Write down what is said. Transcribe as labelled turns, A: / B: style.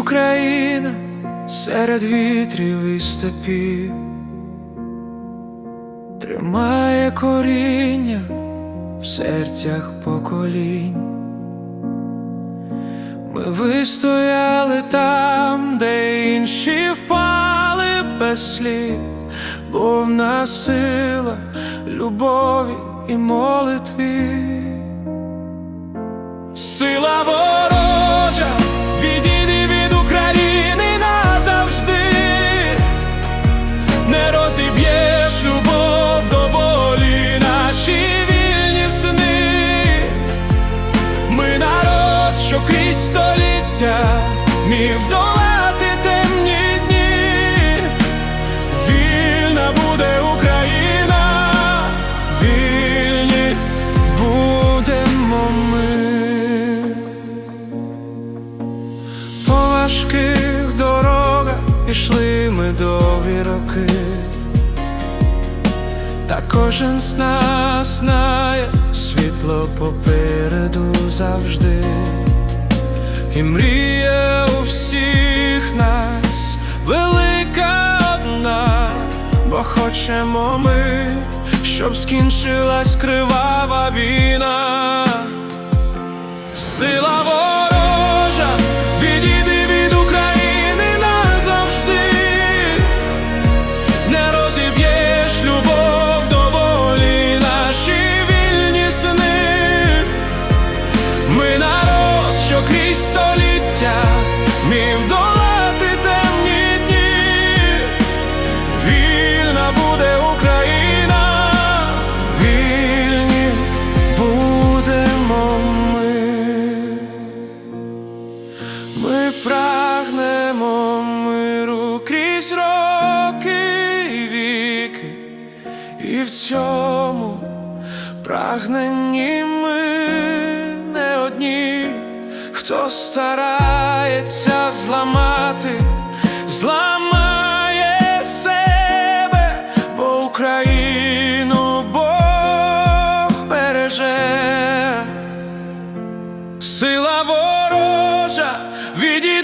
A: Україна серед вітрів і степів, тримає коріння в серцях поколінь. Ми вистояли там, де інші впали без слів, бо в нас сила любові і молитві. Міг долати темні дні. Вільна буде Україна, вільні будемо ми. По важких дорогах ішли ми довгі роки. Та кожен з нас знає світло попереду завжди. І мрія у всіх нас велика одна, бо хочемо ми, щоб скінчилась кривава війна. Сила буде Україна, вільні будемо ми. Ми прагнемо миру крізь роки і віки, і в цьому прагненні ми не одні, хто старається зламати. відійди